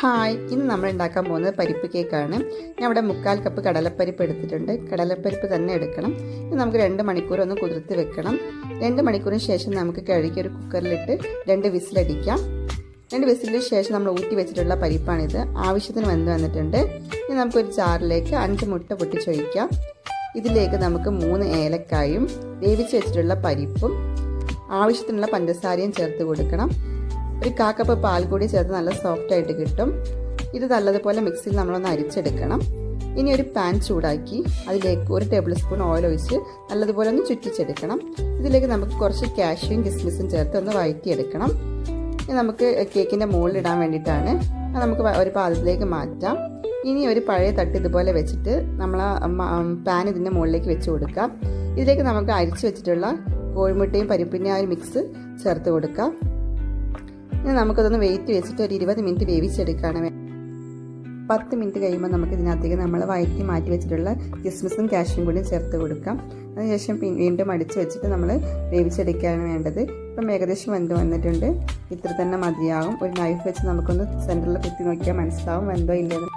Hi ഇന്ന് നമ്മൾ ഉണ്ടാക്കാൻ പോകുന്നത് പരിപ്പ് കേക്കാണ്. ഞാൻ ഇവിടെ മുക്കാൽ കപ്പ് കടലപ്പരിപ്പ് എടുത്തിട്ടുണ്ട്. കടലപ്പരിപ്പ് തന്നെ എടുക്കണം. ഇത് നമുക്ക് രണ്ട് മണിക്കൂർ ഒന്ന് കുതിർത്ത് വെക്കണം. രണ്ട് മണിക്കൂറിന് ശേഷം നമുക്ക് കഴുകി ഒരു കുക്കറിലിട്ട് രണ്ട് വിസിലടിക്കാം. രണ്ട് വിസിലിന് ശേഷം നമ്മൾ ഊറ്റി വെച്ചിട്ടുള്ള പരിപ്പാണിത്. ആവശ്യത്തിന് വെന്ത് വന്നിട്ടുണ്ട്. ഇനി നമുക്കൊരു ജാറിലേക്ക് അഞ്ച് മുട്ട പൊട്ടിച്ചൊഴിക്കാം. ഇതിലേക്ക് നമുക്ക് മൂന്ന് ഏലക്കായും വേവിച്ച് വെച്ചിട്ടുള്ള പരിപ്പും ആവശ്യത്തിനുള്ള പഞ്ചസാരയും ചേർത്ത് കൊടുക്കണം. ഒരു കാ കപ്പ് പാൽ കൂടി ചേർത്ത് നല്ല സോഫ്റ്റ് ആയിട്ട് കിട്ടും. ഇത് നല്ലതുപോലെ മിക്സിയിൽ നമ്മളൊന്ന് അരിച്ചെടുക്കണം. ഇനി ഒരു പാൻ ചൂടാക്കി അതിലേക്ക് ഒരു ടേബിൾ സ്പൂൺ ഓയിൽ ഒഴിച്ച് നല്ലതുപോലെ ഒന്ന് ചുറ്റിച്ചെടുക്കണം. ഇതിലേക്ക് നമുക്ക് കുറച്ച് കാഷ്യൂം കിസ്മിസും ചേർത്ത് ഒന്ന് വഴറ്റിയെടുക്കണം ഇനി നമുക്ക് കേക്കിന്റെ മുകളിലിടാൻ വേണ്ടിയിട്ടാണ്. നമുക്ക് ഒരു പാത്രത്തിലേക്ക് മാറ്റാം. ഇനി ഒരു പഴയ തട്ട് ഇതുപോലെ വെച്ചിട്ട് നമ്മൾ പാൻ ഇതിന്റെ മുകളിലേക്ക് വെച്ച് കൊടുക്കാം ഇതിലേക്ക് നമുക്ക് അരിച്ചു വെച്ചിട്ടുള്ള കോഴിമുട്ടയും പരിപ്പിന്റെ ആ ഒരു മിക്സ് ചേർത്ത് കൊടുക്കാം ഇനി നമുക്കതൊന്ന് വെയിറ്റ് വെച്ചിട്ട് ഒരു ഇരുപത് മിനിറ്റ് വേവിച്ചെടുക്കുകയാണ് പത്ത് മിനിറ്റ് കഴിയുമ്പോൾ നമുക്ക് ഇതിനകത്തേക്ക് നമ്മൾ വയറ്റി മാറ്റി വെച്ചിട്ടുള്ള കിസ്മിസും കാഷ്യും കൂടി ചേർത്ത് കൊടുക്കാം. അതിനുശേഷം വീണ്ടും അടിച്ച് വെച്ചിട്ട് നമ്മൾ വേവിച്ചെടുക്കുകയാണ് വേണ്ടത്. ഇപ്പം ഏകദേശം വെന്ത് വന്നിട്ടുണ്ട്. ഇത്ര തന്നെ മതിയാകും. ഒരു നൈഫ് വെച്ച് നമുക്കൊന്ന് സെന്ററിൽ കുത്തി നോക്കിയാൽ മനസ്സിലാവും വെന്തോ ഇല്ലെന്ന്.